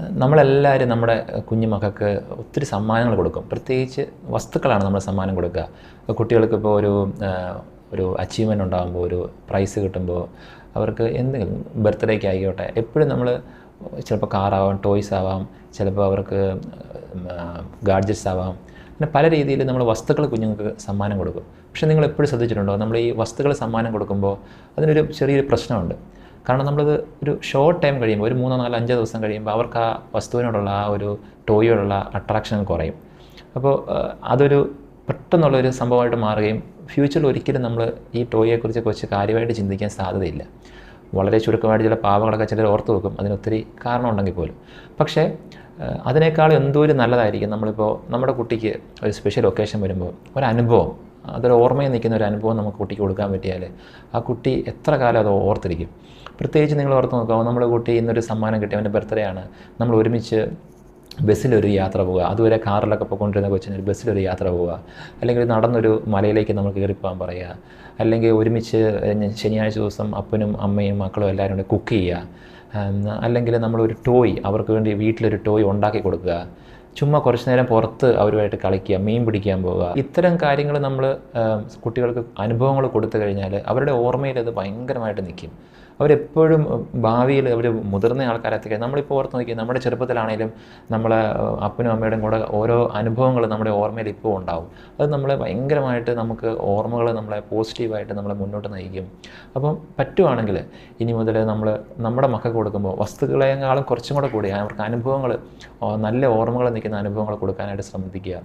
നമ്മളെല്ലാവരും നമ്മുടെ കുഞ്ഞു മക്കൾക്ക് ഒത്തിരി സമ്മാനങ്ങൾ കൊടുക്കും. പ്രത്യേകിച്ച് വസ്തുക്കളാണ് നമ്മൾ സമ്മാനം കൊടുക്കുക. കുട്ടികൾക്ക് ഇപ്പോൾ ഒരു ഒരു അച്ചീവ്മെന്റ് ഉണ്ടാകുമ്പോൾ ഒരു പ്രൈസ് കിട്ടുമ്പോൾ അവർക്ക് എന്തെങ്കിലും ബർത്ത്ഡേക്ക് ആയിക്കോട്ടെ എപ്പോഴും നമ്മൾ ചിലപ്പോൾ കാറാവാം ടോയ്സ് ആവാം ചിലപ്പോൾ അവർക്ക് ഗാഡ്ജറ്റ്സ് ആവാം. അങ്ങനെ പല രീതിയിൽ നമ്മൾ വസ്തുക്കൾ കുഞ്ഞുങ്ങൾക്ക് സമ്മാനം കൊടുക്കും. പക്ഷേ നിങ്ങൾ എപ്പോഴും ശ്രദ്ധിച്ചിട്ടുണ്ടോ? നമ്മൾ ഈ വസ്തുക്കൾ സമ്മാനം കൊടുക്കുമ്പോൾ അതിനൊരു ചെറിയൊരു പ്രശ്നമുണ്ട്. കാരണം നമ്മളത് ഒരു ഷോർട്ട് ടൈം കഴിയുമ്പോൾ ഒരു മൂന്നോ നാലോ അഞ്ചോ ദിവസം കഴിയുമ്പോൾ അവർക്ക് ആ വസ്തുവിനോടുള്ള ആ ഒരു ടോയോടുള്ള അട്രാക്ഷൻ കുറയും. അപ്പോൾ അതൊരു പെട്ടെന്നുള്ളൊരു സംഭവമായിട്ട് മാറുകയും ഫ്യൂച്ചറിൽ ഒരിക്കലും നമ്മൾ ഈ ടോയെക്കുറിച്ച് കുറച്ച് കാര്യമായിട്ട് ചിന്തിക്കാൻ സാധ്യതയില്ല. വളരെ ചുരുക്കമായിട്ട് ചില പാവങ്ങളൊക്കെ ചിലർ ഓർത്ത് വെക്കും. അതിനൊത്തിരി കാരണമുണ്ടെങ്കിൽ പോലും. പക്ഷേ അതിനേക്കാൾ എന്തോ ഒരു നല്ലതായിരിക്കും നമ്മളിപ്പോൾ നമ്മുടെ കുട്ടിക്ക് ഒരു സ്പെഷ്യൽ ഒക്കേഷൻ വരുമ്പോൾ ഒരനുഭവം അതൊരു ഓർമ്മയിൽ നിൽക്കുന്ന ഒരു അനുഭവം നമുക്ക് കുട്ടിക്ക് കൊടുക്കാൻ പറ്റിയാൽ ആ കുട്ടി എത്ര കാലം അത് ഓർത്തിരിക്കും. പ്രത്യേകിച്ച് നിങ്ങൾ ഓർത്ത് നോക്കാമോ നമ്മുടെ കുട്ടി ഇന്നൊരു സമ്മാനം കിട്ടി അവന്റെ ബർത്ത്ഡേ ആണ്. നമ്മൾ ഒരുമിച്ച് ബസ്സിലൊരു യാത്ര പോവുക. അതുവരെ കാറിലൊക്കെ പോയിക്കൊണ്ടിരുന്ന കൊച്ചിന് ബസ്സിലൊരു യാത്ര പോവുക. അല്ലെങ്കിൽ നടന്നൊരു മലയിലേക്ക് നമ്മൾ കയറിപ്പോകാൻ പറയുക. അല്ലെങ്കിൽ ഒരുമിച്ച് ശനിയാഴ്ച ദിവസം അപ്പനും അമ്മയും മക്കളും എല്ലാവരും കൂടെ കുക്ക് ചെയ്യുക. അല്ലെങ്കിൽ നമ്മളൊരു ടോയ് അവർക്ക് വേണ്ടി വീട്ടിലൊരു ടോയ് ഉണ്ടാക്കി കൊടുക്കുക. ചുമ്മാ കുറച്ച് നേരം പുറത്ത് അവരുമായിട്ട് കളിക്കുക മീൻ പിടിക്കാൻ പോവുക. ഇത്തരം കാര്യങ്ങൾ നമ്മൾ കുട്ടികൾക്ക് അനുഭവങ്ങൾ കൊടുത്തു കഴിഞ്ഞാൽ അവരുടെ ഓർമ്മയിൽ അത് ഭയങ്കരമായിട്ട് നിൽക്കും. അവരെപ്പോഴും ഭാവിയിൽ അവർ മുതിർന്ന ആൾക്കാരെത്തിക്കുക നമ്മളിപ്പോൾ ഓർത്ത് നോക്കി നമ്മുടെ ചെറുപ്പത്തിലാണെങ്കിലും നമ്മളെ അപ്പനും അമ്മയുടെയും കൂടെ ഓരോ അനുഭവങ്ങൾ നമ്മുടെ ഓർമ്മയിൽ ഇപ്പോൾ ഉണ്ടാവും. അത് നമ്മളെ ഭയങ്കരമായിട്ട് നമുക്ക് ഓർമ്മകൾ നമ്മളെ പോസിറ്റീവായിട്ട് നമ്മളെ മുന്നോട്ട് നയിക്കും. അപ്പം പറ്റുവാണെങ്കിൽ ഇനി മുതൽ നമ്മൾ നമ്മുടെ മക്കൾക്ക് കൊടുക്കുമ്പോൾ വസ്തുക്കളെക്കാളും കുറച്ചും കൂടെ കൂടി അവർക്ക് അനുഭവങ്ങൾ നല്ല ഓർമ്മകൾ നിൽക്കുന്ന അനുഭവങ്ങൾ കൊടുക്കാനായിട്ട് ശ്രമിക്കുക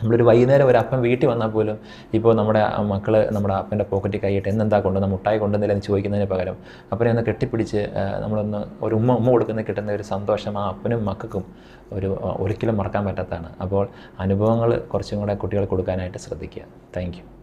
നമ്മളൊരു വൈകുന്നേരം ഒരു അപ്പം വീട്ടിൽ വന്നാൽ പോലും ഇപ്പോൾ നമ്മുടെ മക്കൾ നമ്മുടെ അപ്പന്റെ പോക്കറ്റിൽ കൈയിട്ട് എന്നെന്താ കൊണ്ടുവന്ന മുട്ടായി കൊണ്ടുവന്നില്ല? എന്ന് ചോദിക്കുന്നതിന് പകരം അപ്പനെ ഒന്ന് കെട്ടിപ്പിടിച്ച് നമ്മളൊന്ന് ഒരു ഉമ്മ ഉമ്മ കൊടുക്കുന്ന കിട്ടുന്ന ഒരു സന്തോഷം ആ അപ്പനും മക്കൾക്കും ഒരു ഒരിക്കലും മറക്കാൻ പറ്റാത്തതാണ്. അപ്പോൾ അനുഭവങ്ങൾ കുറച്ചും കൂടെ കുട്ടികൾ കൊടുക്കാനായിട്ട് ശ്രദ്ധിക്കുക. താങ്ക്